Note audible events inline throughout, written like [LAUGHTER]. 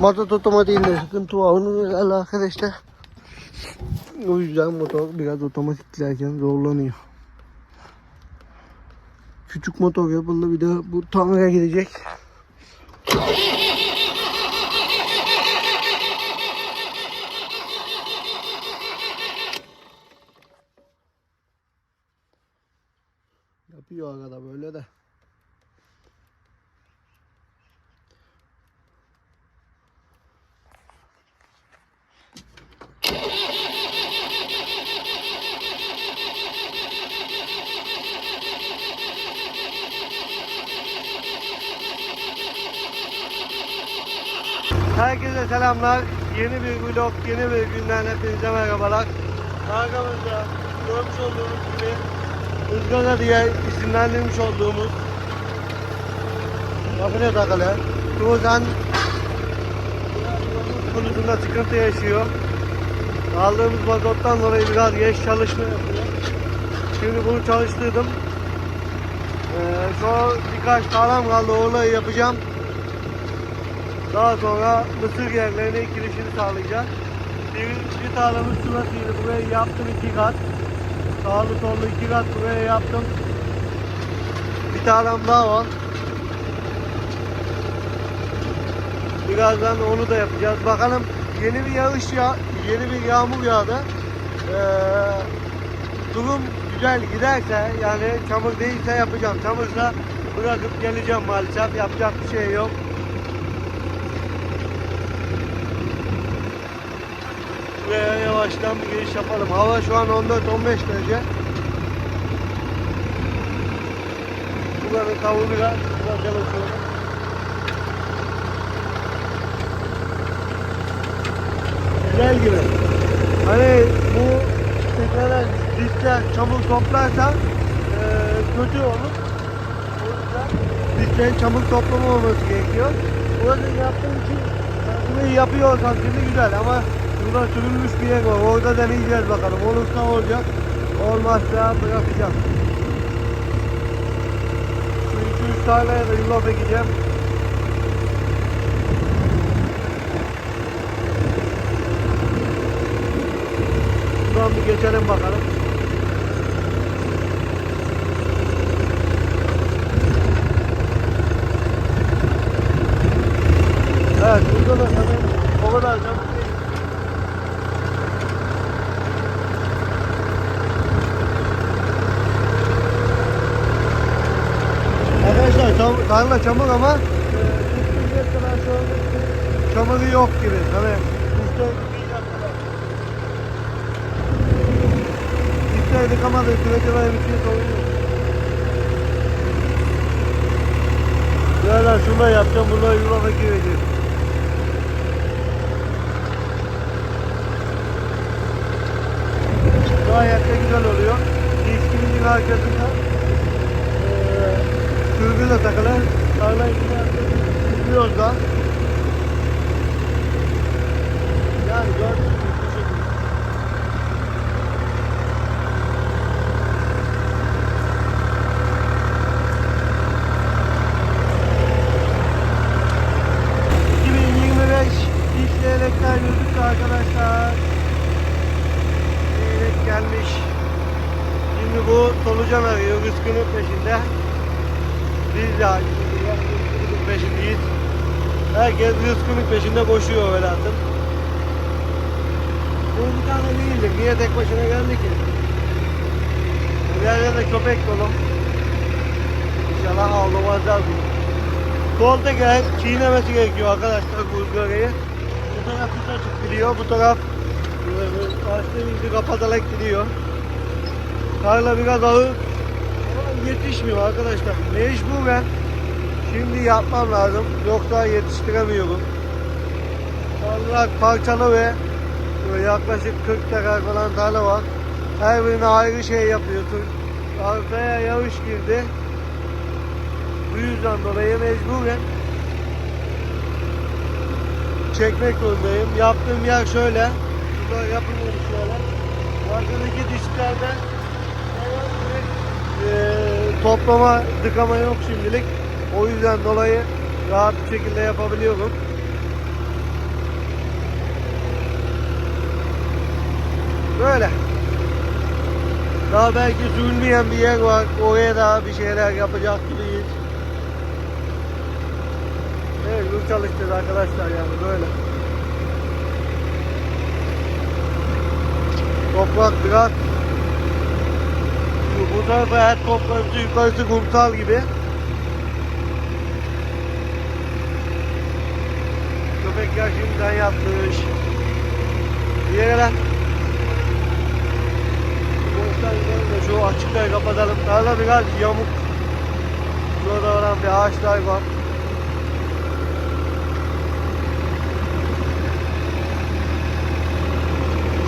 Mazot otomatiğinde sıkıntı var. Onun herhalde arkadaşlar. O yüzden motor biraz otomatiklerken zorlanıyor. Küçük motor yapıldı bir de bu tamire gidecek. Yapıyor arada böyle de. Selamlar. Yeni bir vlog, yeni bir günden hepinize merhabalar. Arkamızda görmüş olduğunuz gibi ızgara diye isimlendirmiş olduğumuz makine takılı. Tuzan konusunda sıkıntı yaşıyor. Aldığımız mazottan dolayı biraz geç çalışma yapıyor. Şimdi bunu çalıştırdım. Ee, an birkaç sağlam kaldı. Orayı yapacağım. Daha sonra mısır yerlerine girişini sağlayacağız. Birinci tarlamız şurasıydı. Burayı yaptım iki kat. Sağlı sollu iki kat buraya yaptım. Bir tarlam daha var. Birazdan onu da yapacağız. Bakalım yeni bir yağış ya yeni bir yağmur yağdı. Ee, durum güzel giderse yani çamur değilse yapacağım. Çamursa bırakıp geleceğim maalesef. Yapacak bir şey yok. Buraya yavaştan bir giriş yapalım. Hava şu an 14-15 derece. Buranın tavuğu biraz bakalım şöyle. Güzel gibi. Hani bu tekrar diskler çamur toplarsa eee kötü olur. O yüzden disklerin çamur toplamaması gerekiyor. Burası yaptığım için yani burayı yapıyorsam şimdi güzel ama burada sürülmüş bir yer var. Orada deneyeceğiz bakalım. Olursa olacak. Olmazsa bırakacağım. Şu 2-3 tarlaya da yulaf ekeceğim. Şuradan bir geçelim bakalım. Evet, burada da tabii o kadar çabuk değil. Arkadaşlar tam, tarla çamur ama e, kadar çamuru yok gibi. Hani işte İster yıkamadığı sürece böyle bir şey sorun yok. Birader şunu da yapacağım, bunları yulafa gireceğim. Gayet de güzel oluyor. İlişkimizin arkasında de takılı. Tarlayı tutuyoruz da. Yani gördüğünüz gibi bu şekilde. ...2025 ilk leylekler gözüktü arkadaşlar. Leylek gelmiş. Şimdi bu solucan arıyor rızkının peşinde. Biz de rızkının peşindeyiz. Herkes rızkının peşinde koşuyor velhasıl. Bu bir tane değildi. Niye tek başına geldi ki? İleride de köpek dolu. İnşallah avlamazlar bunu. Sol teker çiğnemesi gerekiyor arkadaşlar bu ızgarayı. Bu taraf düz açık gidiyor. Bu taraf başta kapatarak gidiyor. Tarla biraz ağır yetişmiyor arkadaşlar. Mecburen şimdi yapmam lazım. Yoksa yetiştiremiyorum. Tarla parçalı ve yaklaşık 40 tekrar falan tarla var. Her birine ayrı şey yapıyorsun. Arkaya yağış girdi. Bu yüzden dolayı mecburen çekmek zorundayım. Yaptığım yer şöyle. Burada yapılmış şöyle. Arkadaki disklerde herhangi e, toplama, tıkama yok şimdilik. O yüzden dolayı rahat bir şekilde yapabiliyorum. Böyle. Daha belki sürülmeyen bir yer var. Oraya da bir şeyler yapacak gibiyiz. Evet, bu çalışacağız arkadaşlar yani böyle. Toprak biraz bu, bu tarafa her toprakçı yukarısı kumsal gibi. Köpekler şimdiden yatmış. Bir yere lan. Boştan gidelim de şu açıkları kapatalım. Tarla biraz yamuk. Burada olan bir ağaçlar var.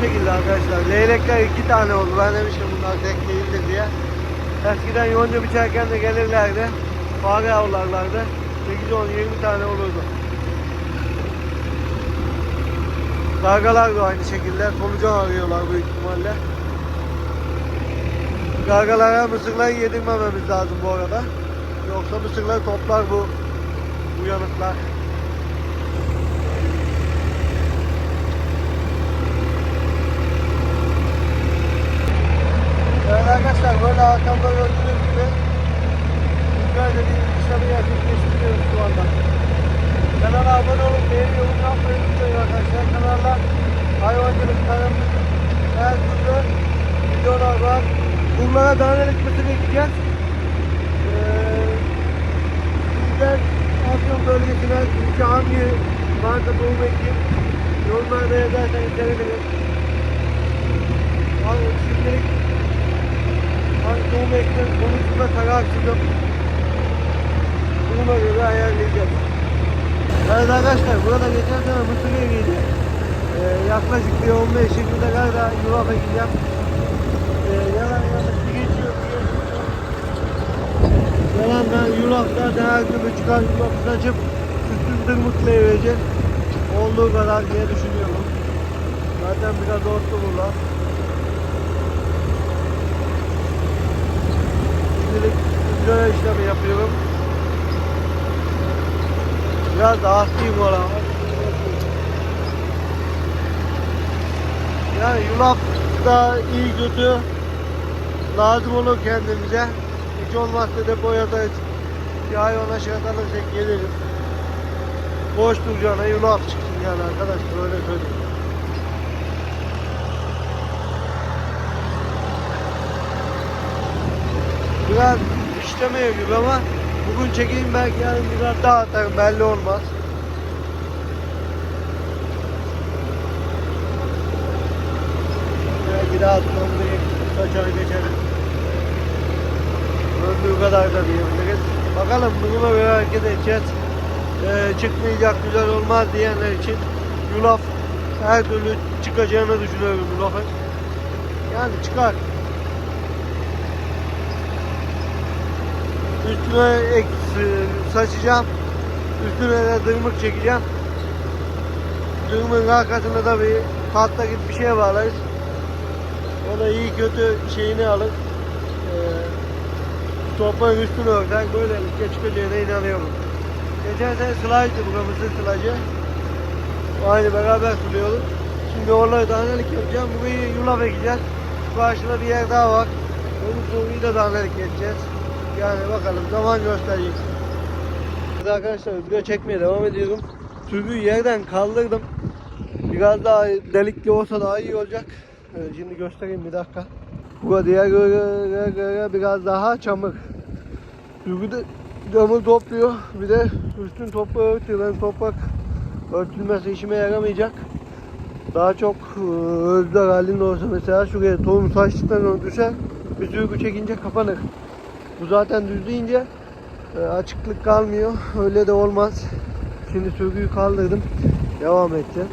Şekilde arkadaşlar. Leylekler iki tane oldu. Ben demiştim bunlar tek değildir diye. Eskiden yonca biçerken de gelirlerdi. Fare avlarlardı. 8, 10, 20 tane olurdu. Gargalar da aynı şekilde. Solucan arıyorlar büyük ihtimalle. Gargalara mısırları yedirmememiz lazım bu arada. Yoksa mısırları toplar bu uyanıklar. Evet arkadaşlar böyle arkamda gördüğünüz gibi Rüzgar dediğimiz işlemi gerçekleştiriyoruz şu anda. Kanala abone olup beğeni yorum yapmayı unutmayın arkadaşlar. Kanalda hayvancılık, tarım, her türlü videolar var. Bunlara danelik mısır ekeceğiz. Ee, sizler Afyon bölgesine sizce hangi marka tohum ekeyim yorumlarda yazarsanız sevinirim. Şimdilik hangi tohum ektim konusunda kararsızım. Buna göre ayarlayacağız. Evet arkadaşlar burada geçen sene mısır ekiydi. Ee, yaklaşık bir 15-20 dakika da yulaf ekeceğim. Ee, yalan yalan bir geçiyor bir geçiyor. Yalandan yulafta her türlü çıkan yulafı saçıp üstünü tırmıklayıvereceğiz. Olduğu kadar diye düşünüyorum. Zaten biraz otlu bunlar. Şimdilik güzel işlemi yapıyorum. Biraz da hastayım valla. Yani yulaf da iyi kötü lazım olur kendimize. Hiç olmazsa depoya da bir hayvana şey alırsak gelirim. Boş duracağına yulaf çıksın yani arkadaşlar öyle söyleyeyim. Biraz işlemiyor gibi ama bugün çekeyim belki yarın biraz daha atarım belli olmaz. Belki daha atmam direkt kaçar geçerim. Öldüğü kadar da diyebiliriz. Bakalım bugüne göre hareket edeceğiz. Ee, çıkmayacak güzel olmaz diyenler için yulaf her türlü çıkacağını düşünüyorum yulafın. Yani çıkar. Üstüne ek saçacağım. Üstüne de dırmık çekeceğim. Dırmığın arkasında da bir tahta gibi bir şey bağlarız. O da iyi kötü şeyini alır. Ee, toprağın üstünü örter. Böylelikle çıkacağına inanıyorum. Geçen sene sılajdı buramızın sılacı. Aynı beraber suluyoruz. Şimdi oraları danelik yapacağım. Burayı yulaf ekeceğiz. Karşıda bir yer daha var. Onun soruyu da danelik edeceğiz. Yani bakalım zaman gösterecek. Şimdi arkadaşlar video çekmeye devam ediyorum. Tübü yerden kaldırdım. Biraz daha delikli olsa daha iyi olacak. Ee, Şimdi göstereyim bir dakika. Bu diğer göre, göre biraz daha çamur. Tübü de camı topluyor. Bir de üstün toprağı örtüyor. Ben toprak örtülmesi işime yaramayacak. Daha çok e, özler halinde olsa mesela şuraya tohum saçtıktan sonra düşer. Bir sürgü çekince kapanır. Bu zaten düz deyince e, açıklık kalmıyor. [LAUGHS] Öyle de olmaz. Şimdi sürgüyü kaldırdım. Devam edeceğiz.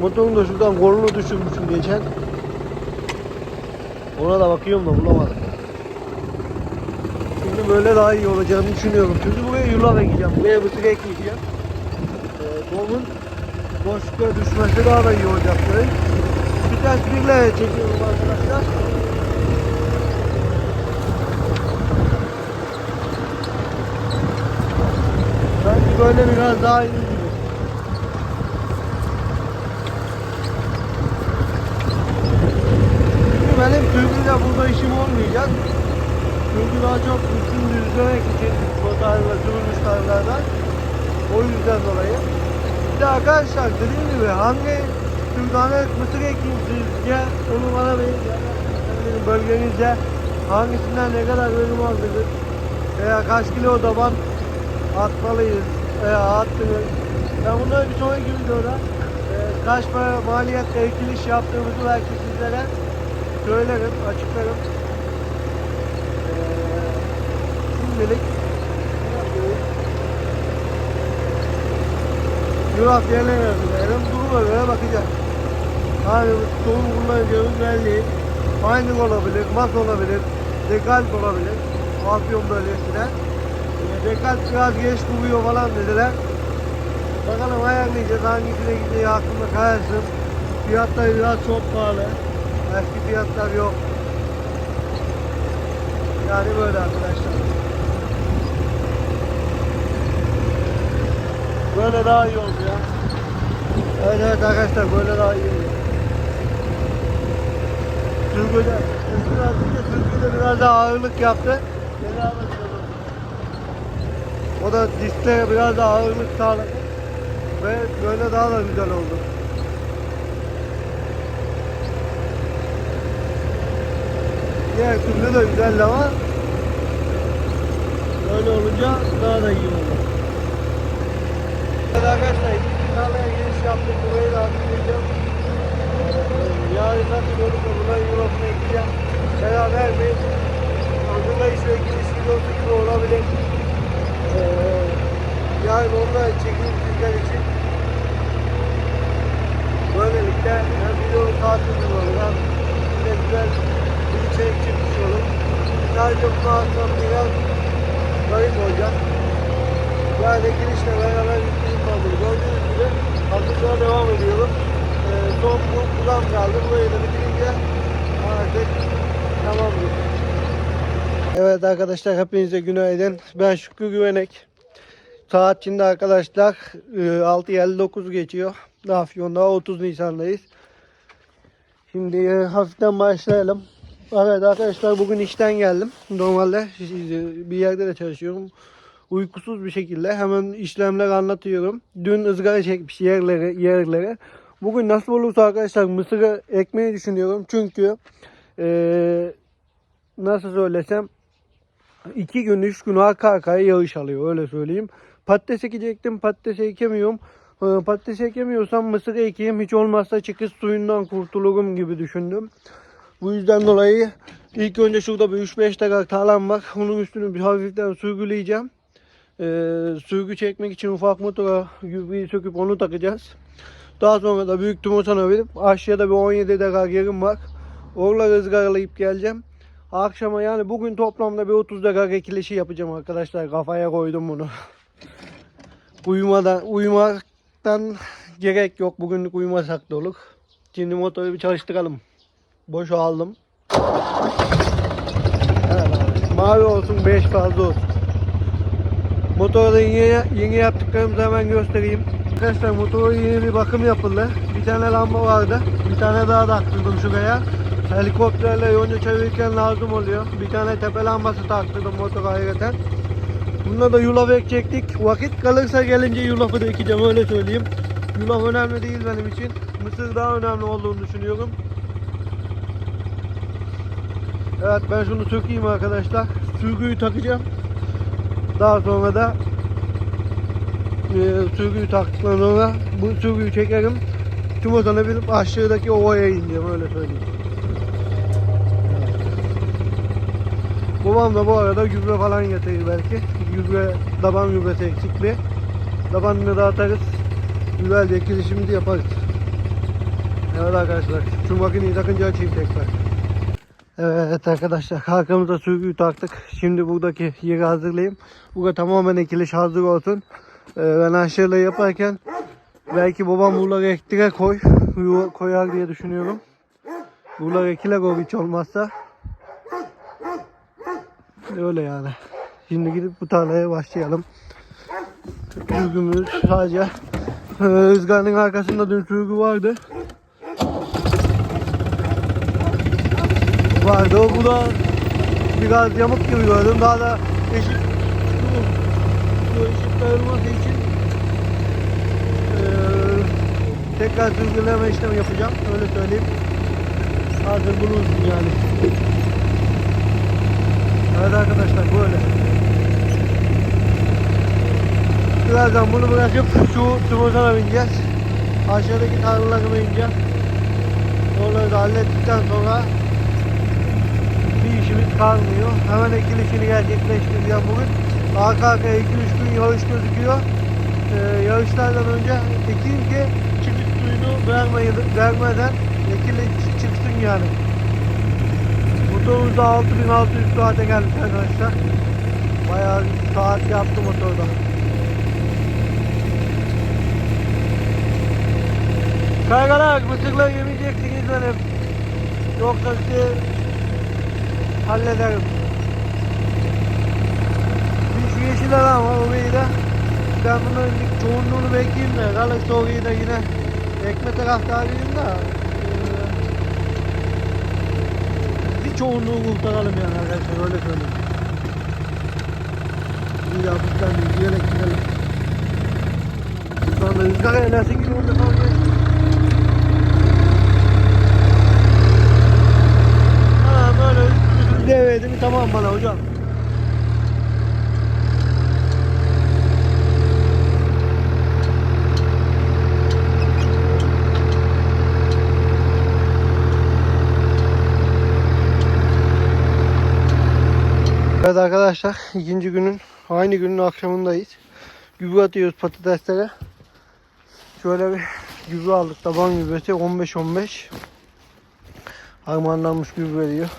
Motorun da şuradan kolunu düşürmüşüm geçen. Ona da bakıyorum da bulamadım. Şimdi böyle daha iyi olacağını düşünüyorum. Çünkü buraya yulaf ekeceğim. Buraya mısır ekleyeceğim. Ee, tohumun boşluklara düşmesi daha da iyi olacak. Bir tasvirle çekiyorum arkadaşlar. Böyle biraz daha iyi gibi. olunca burada işim olmayacak. Çünkü daha çok üstün düzlemek için bu tarla sürülmüş tarlalardan. O yüzden dolayı. Bir de arkadaşlar dediğim gibi hangi türden mısır ekeyim sizce onu bana verin. Yani bölgenizde hangisinden ne kadar verim aldınız veya kaç kilo daban atmalıyız attınız. Ben bunları bir sonraki videoda e, kaç para maliyetle ekiliş yaptığımızı belki sizlere söylerim, açıklarım. E, şimdilik? Yulaf yerlerine verelim, duruma göre bakacağız. Hani tohum kullanacağımız belli. Mining olabilir, mas olabilir, dekalt olabilir. Afyon bölgesine. Dekalt biraz geç buluyor falan dediler. Bakalım ayarlayacağız hangisine gideceği aklımda kayarsın. Fiyatlar biraz çok pahalı. Eski fiyatlar yok. Yani böyle arkadaşlar. Böyle daha iyi oldu ya. Evet evet arkadaşlar böyle daha iyi. Sürgüde, biraz önce sürgüde biraz daha ağırlık yaptı. Geri alıştırdım. O da disklere biraz daha ağırlık sağladı. Ve böyle daha da güzel oldu. Diğer türlü de güzeldi ama böyle olunca daha da iyi oldu. Evet arkadaşlar tarlaya giriş yaptık. Burayı da hatırlayacağım. Yarın nasıl olur da buna Europe'una gideceğim. Beraber bir hazırlayış ve giriş videosu gibi olabilir. Ee, yarın onunla çekeyim sizler için. Böylelikle hem videonun tatilde olur hem yine güzel bir içerik çıkmış olur. Sadece bu akşam biraz garip olacak. Yani girişle beraber gittiğim kaldı. Gördüğünüz gibi hazırlığa devam ediyorum. Ee, son bu buram kaldı. Burayı da bitirince artık tamamdır. Evet arkadaşlar hepinize günaydın. Ben Şükrü Güvenek. Saat şimdi arkadaşlar e, 6.59 geçiyor. Afyon'da 30 Nisan'dayız. Şimdi e, hafiften başlayalım. Evet arkadaşlar bugün işten geldim. Normalde e, bir yerde de çalışıyorum. Uykusuz bir şekilde hemen işlemler anlatıyorum. Dün ızgara çekmiş yerleri, yerlere. Bugün nasıl olursa arkadaşlar mısırı ekmeyi düşünüyorum. Çünkü e, nasıl söylesem iki gün üç gün arka arkaya yağış alıyor öyle söyleyeyim. Patates ekecektim patates ekemiyorum. Ee, Patates ekemiyorsam mısır ekeyim hiç olmazsa çıkış suyundan kurtulurum gibi düşündüm. Bu yüzden dolayı ilk önce şurada bir 3-5 dakika tarlam var. Onun üstünü bir hafiften sürgüleyeceğim. Ee, sürgü çekmek için ufak motora gübreyi söküp onu takacağız. Daha sonra da büyük tümosana verip aşağıda bir 17 dakika yerim var. Oraları ızgaralayıp geleceğim. Akşama yani bugün toplamda bir 30 dakika ekilişi yapacağım arkadaşlar. Kafaya koydum bunu. Uyumadan, uyumaktan gerek yok. Bugünlük uyumasak da olur. Şimdi motoru bir çalıştıralım. Boş aldım. Mavi olsun 5 fazla olsun. Motorda yeni, yeni yaptıklarımızı hemen göstereyim. Arkadaşlar motora yeni bir bakım yapıldı. Bir tane lamba vardı. Bir tane daha taktırdım şuraya. Helikopterle yonca çevirirken lazım oluyor. Bir tane tepe lambası taktırdım motora ayrıca. Bunda da yulaf ekecektik. Vakit kalırsa gelince yulafı da ekeceğim öyle söyleyeyim. Yulaf önemli değil benim için. Mısır daha önemli olduğunu düşünüyorum. Evet ben şunu sökeyim arkadaşlar. Sürgüyü takacağım. Daha sonra da e, sürgüyü taktıktan sonra bu sürgüyü çekerim. Tüm odana binip aşağıdaki ovaya ineceğim öyle söyleyeyim. Babam da bu arada gübre falan getirir belki. Gübre, daban gübresi eksikli. Dabanını da atarız. Güzel bir ekilişimizi yaparız. Evet arkadaşlar şu makineyi takınca açayım tekrar. Evet arkadaşlar arkamıza sürgüyü taktık. Şimdi buradaki yeri hazırlayayım. Burada tamamen ekiliş hazır olsun. Ee, ben aşağıda yaparken belki babam buraları ektire koy, koyar diye düşünüyorum. Buralar ekiler o hiç olmazsa. Öyle yani. Şimdi gidip bu tarlaya başlayalım. Sürgümüz sadece e, ızgaranın arkasında dün sürgü vardı. Vardı. Bu da biraz yamuk gibi gördüm. Daha da eşit bu, eşit dağılması için eee tekrar sürgüleme işlemi yapacağım. Öyle söyleyeyim. Hazır bulunsun yani. Evet arkadaşlar böyle. Birazdan bunu bırakıp şu Tümozan'a bineceğiz. Aşağıdaki tarlalarıma ineceğim. Onları da hallettikten sonra bir işimiz kalmıyor. Hemen ekilişini gerçekleştireceğim bugün. Arka arkaya 2-3 gün yağış gözüküyor. Ee, yağışlardan önce ekeyim ki çıkış suyunu vermeyi, vermeden ekili çıksın yani. Motorumuzda 6600 saate geldik arkadaşlar. Bayağı saat yaptı motorda. Kargalar mısırla yemeyeceksiniz benim. Yoksa sizi hallederim. Bir şu yeşil alan var orayı da ben bir çoğunluğunu bekleyeyim de kalırsa orayı da yine ekme taraftarıyım da bir çoğunluğu kurtaralım yani arkadaşlar öyle söyleyeyim. Bir yaptıktan bir yere gidelim. Şu anda rüzgar eğlensin gibi orada kalıyor. Ha böyle üstümüzü devredi mi tamam bana hocam. Evet arkadaşlar ikinci günün aynı günün akşamındayız. Gübre atıyoruz patateslere. Şöyle bir gübre aldık taban gübresi 15-15 harmanlanmış gübre diyor.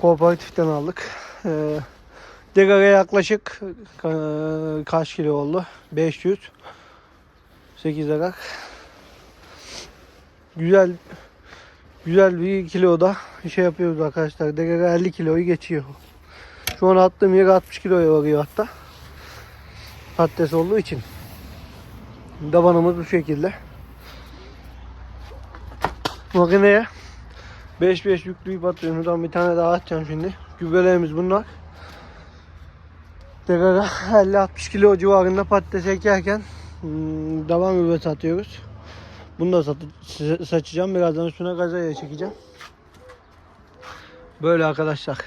Kooperatiften aldık. Ee, Degara yaklaşık e, kaç kilo oldu? 500 8 arak. Güzel güzel bir kiloda şey yapıyoruz arkadaşlar. Degara 50 kiloyu geçiyor. Şu an attığım yer 60 kiloya varıyor hatta. Patates olduğu için. Dabanımız bu şekilde. Makineye 5-5 yükleyip atıyorum. Şuradan bir tane daha atacağım şimdi. Gübrelerimiz bunlar. Tekrar 50-60 kilo civarında patates ekerken hmm, davan gübre satıyoruz. Bunu da saçacağım. Birazdan üstüne gazaya çekeceğim. Böyle arkadaşlar.